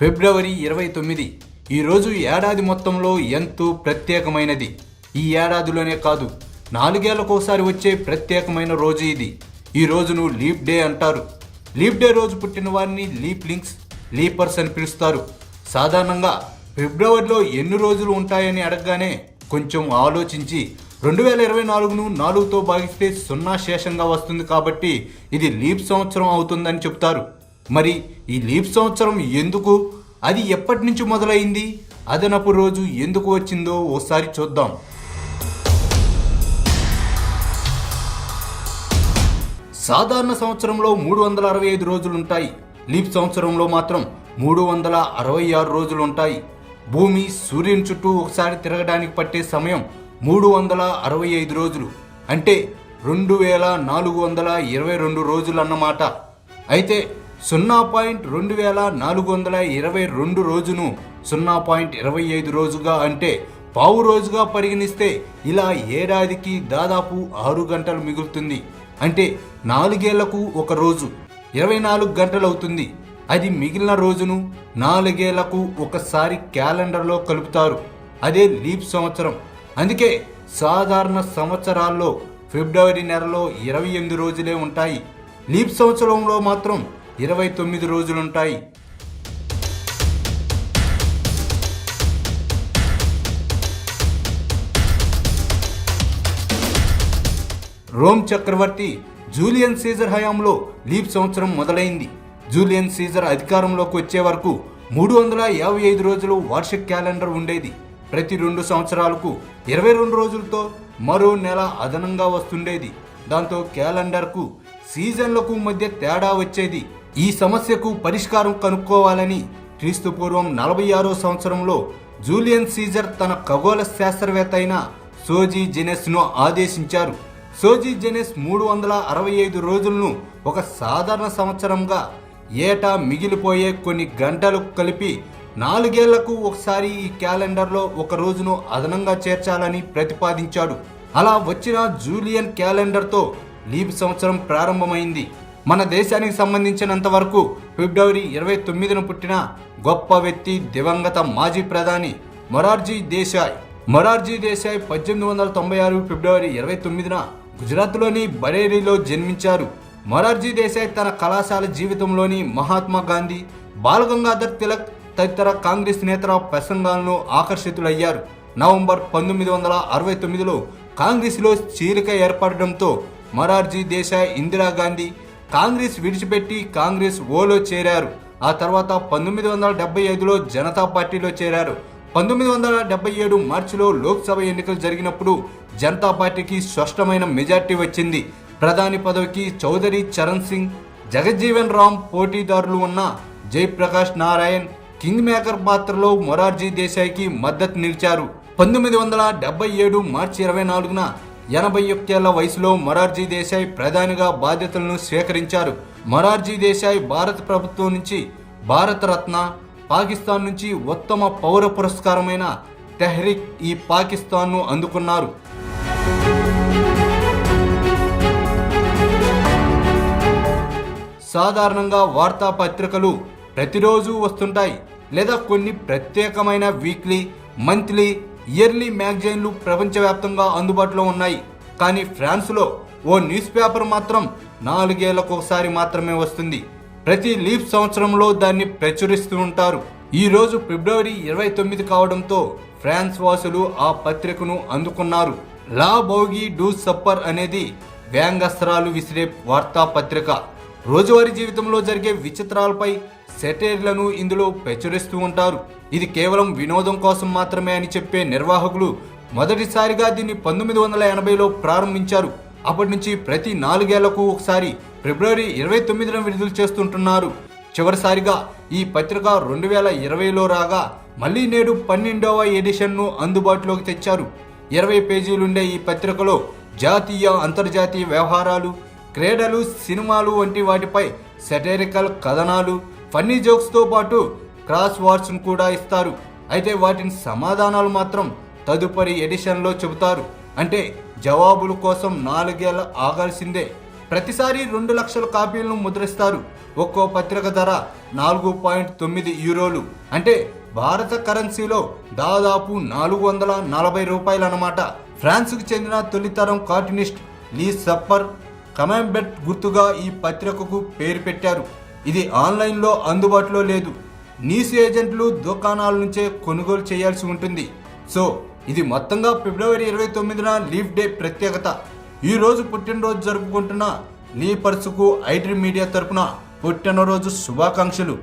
ఫిబ్రవరి ఇరవై తొమ్మిది. ఈరోజు ఏడాది మొత్తంలో ఎంతో ప్రత్యేకమైనది. ఈ ఏడాదిలోనే కాదు నాలుగేళ్ళకోసారి వచ్చే ప్రత్యేకమైన రోజు ఇది. ఈ రోజును లీప్ డే అంటారు. లీప్ డే రోజు పుట్టిన వారిని లీప్ లింక్స్ లీపర్స్ అని పిలుస్తారు. సాధారణంగా ఫిబ్రవరిలో ఎన్ని రోజులు ఉంటాయని అడగగానే కొంచెం ఆలోచించి రెండు వేల ఇరవై నాలుగును నాలుగుతో భాగిస్తే సున్నా శేషంగా వస్తుంది కాబట్టి ఇది లీప్ సంవత్సరం అవుతుందని చెప్తారు. మరి ఈ లీప్ సంవత్సరం ఎందుకు? అది ఎప్పటి నుంచి మొదలైంది? అదనపు రోజు ఎందుకు వచ్చిందో ఓసారి చూద్దాం. సాధారణ సంవత్సరంలో మూడు వందల అరవై ఐదు రోజులు ఉంటాయి లీప్ సంవత్సరంలో మాత్రం మూడు వందల అరవై ఆరు రోజులు ఉంటాయి భూమి సూర్యుని చుట్టూ ఒకసారి తిరగడానికి పట్టే సమయం మూడు వందల అరవై ఐదు రోజులు. అంటే రెండు వేల నాలుగు వందల ఇరవై రెండు రోజులు అన్నమాట అయితే సున్నా పాయింట్ రెండు వేల నాలుగు వందల ఇరవై రెండు రోజును సున్నా పాయింట్ ఇరవై ఐదు రోజుగా అంటే పావు రోజుగా పరిగణిస్తే ఇలా ఏడాదికి దాదాపు ఆరు గంటలు మిగులుతుంది. అంటే నాలుగేళ్ళకు ఒక రోజు ఇరవై నాలుగు గంటలు అవుతుంది అది మిగిలిన రోజును నాలుగేళ్ళకు ఒకసారి క్యాలెండర్లో కలుపుతారు. అదే లీప్ సంవత్సరం. అందుకే సాధారణ సంవత్సరాల్లో ఫిబ్రవరి నెలలో ఇరవై ఎనిమిది రోజులే ఉంటాయి. లీప్ సంవత్సరంలో మాత్రం ఇరవై తొమ్మిది రోజులుంటాయి. రోమ్ చక్రవర్తి జూలియన్ సీజర్ హయాంలో లీప్ సంవత్సరం మొదలైంది. జూలియన్ సీజర్ అధికారంలోకి వచ్చే వరకు మూడు వందల యాభై ఐదు రోజులు వార్షిక క్యాలెండర్ ఉండేది. ప్రతి రెండు సంవత్సరాలకు ఇరవై రెండు రోజులతో మరో నెల అదనంగా వస్తుండేది. దాంతో క్యాలెండర్కు సీజన్లకు మధ్య తేడా వచ్చేది. ఈ సమస్యకు పరిష్కారం కనుక్కోవాలని క్రీస్తు పూర్వం నలభై ఆరో సంవత్సరంలో జూలియన్ సీజర్ తన ఖగోళ శాస్త్రవేత్త అయిన సోజీ జెనెస్ను ఆదేశించారు. సోజీ జెనెస్ మూడు వందల అరవై ఐదు రోజులను ఒక సాధారణ సంవత్సరంగా ఏటా మిగిలిపోయే కొన్ని గంటలు కలిపి నాలుగేళ్ళకు ఒకసారి ఈ క్యాలెండర్లో ఒక రోజును అదనంగా చేర్చాలని ప్రతిపాదించాడు. అలా వచ్చిన జూలియన్ క్యాలెండర్తో లీప్ సంవత్సరం ప్రారంభమైంది. మన దేశానికి సంబంధించినంత వరకు ఫిబ్రవరి ఇరవై తొమ్మిదిన పుట్టిన గొప్ప వ్యక్తి దివంగత మాజీ ప్రధాని మొరార్జీ దేశాయ్. మొరార్జీ దేశాయ్ పద్దెనిమిది వందల తొంభై ఆరు ఫిబ్రవరి ఇరవై తొమ్మిదిన గుజరాత్లోని బరేలీలో జన్మించారు. మొరార్జీ దేశాయ్ తన కళాశాల జీవితంలోని మహాత్మా గాంధీ బాలగంగాధర్ తిలక్ తదితర కాంగ్రెస్ నేతల ప్రసంగాలను ఆకర్షితులయ్యారు. నవంబర్ పంతొమ్మిది వందల అరవై తొమ్మిదిలో కాంగ్రెస్లో చీలిక ఏర్పడడంతో మొరార్జీ దేశాయ్ ఇందిరాగాంధీ కాంగ్రెస్ విడిచిపెట్టి కాంగ్రెస్ ఓలో చేరారు. ఆ తర్వాత పంతొమ్మిది వందల డెబ్బై ఐదులో జనతా పార్టీలో చేరారు. పంతొమ్మిది వందల డెబ్బై ఏడు మార్చిలో లోక్సభ ఎన్నికలు జరిగినప్పుడు జనతా పార్టీకి స్పష్టమైన మెజార్టీ వచ్చింది. ప్రధాని పదవికి చౌదరి చరణ్ సింగ్ జగజ్జీవన్ రామ్ పోటీదారులు ఉన్న జయప్రకాష్ నారాయణ్ కింగ్ మేకర్ పాత్రలో మొరార్జీ దేశాయ్కి మద్దతు నిలిచారు. పంతొమ్మిది వందల డెబ్బై ఏడు మార్చి ఇరవై నాలుగున ఎనభై ఒక్కేళ్ళ వయసులో మొరార్జీ దేశాయ్ ప్రధానిగా బాధ్యతలను స్వీకరించారు. మొరార్జీ దేశాయ్ భారత ప్రభుత్వం నుంచి భారతరత్న పాకిస్తాన్ నుంచి ఉత్తమ పౌర పురస్కారమైన తెహ్రిక్ ఈ పాకిస్తాన్ను అందుకున్నారు. సాధారణంగా వార్తాపత్రికలు ప్రతిరోజు వస్తుంటాయి. లేదా కొన్ని ప్రత్యేకమైన వీక్లీ మంత్లీ ఇయర్లీ మ్యాగజైన్లు ప్రపంచవ్యాప్తంగా అందుబాటులో ఉన్నాయి. కానీ ఫ్రాన్స్లో ఓ న్యూస్ పేపర్ మాత్రం నాలుగేళ్ళకు ఒకసారి మాత్రమే వస్తుంది. ప్రతి లీప్ సంవత్సరంలో దాన్ని ప్రచురిస్తూ ఉంటారు. ఈరోజు ఫిబ్రవరి ఇరవై తొమ్మిది కావడంతో ఫ్రాన్స్ వాసులు ఆ పత్రికను అందుకున్నారు. లా బౌగి డూ సప్పర్ అనేది వ్యాంగస్త్రాలు విసిరే వార్తాపత్రిక. రోజువారీ జీవితంలో జరిగే విచిత్రాలపై సెటైర్లను ఇందులో ప్రచురిస్తూ ఉంటారు. ఇది కేవలం వినోదం కోసం మాత్రమే అని చెప్పే నిర్వాహకులు మొదటిసారిగా దీన్ని పంతొమ్మిది వందల ఎనభైలో ప్రారంభించారు. అప్పటి నుంచి ప్రతి నాలుగేళ్ళకు ఒకసారి ఫిబ్రవరి ఇరవై తొమ్మిదిన విడుదల చేస్తుంటున్నారు. చివరిసారిగా ఈ పత్రిక రెండు వేల ఇరవైలో రాగా మళ్ళీ నేడు పన్నెండవ ఎడిషన్ను అందుబాటులోకి తెచ్చారు. ఇరవై పేజీలుండే ఈ పత్రికలో జాతీయ అంతర్జాతీయ వ్యవహారాలు క్రీడలు సినిమాలు వంటి వాటిపై సెటరికల్ కథనాలు ఫన్నీ జోక్స్తో పాటు క్రాస్ వార్డ్స్ను కూడా ఇస్తారు. అయితే వాటిని సమాధానాలు మాత్రం తదుపరి ఎడిషన్లో చెబుతారు. అంటే జవాబుల కోసం నాలుగేళ్ళ ఆగాల్సిందే. ప్రతిసారి రెండు లక్షల కాపీలను ముద్రిస్తారు. ఒక్కో పత్రిక ధర నాలుగు పాయింట్ తొమ్మిది యూరోలు. అంటే భారత కరెన్సీలో దాదాపు నాలుగు వందల నలభై రూపాయలు అన్నమాట ఫ్రాన్స్కు చెందిన తొలితరం కార్టూనిస్ట్ లీ సప్పర్ కమాంబెట్ గుర్తుగా ఈ పత్రికకు పేరు పెట్టారు. ఇది ఆన్లైన్లో అందుబాటులో లేదు. నీస్ ఏజెంట్లు దుకాణాల నుంచే కొనుగోలు చేయాల్సి ఉంటుంది. సో ఇది మొత్తంగా ఫిబ్రవరి ఇరవై తొమ్మిదిన లీఫ్ డే ప్రత్యేకత. ఈరోజు పుట్టినరోజు జరుపుకుంటున్న లీపర్స్కు ఐడ్రీ మీడియా తరపున పుట్టినరోజు శుభాకాంక్షలు.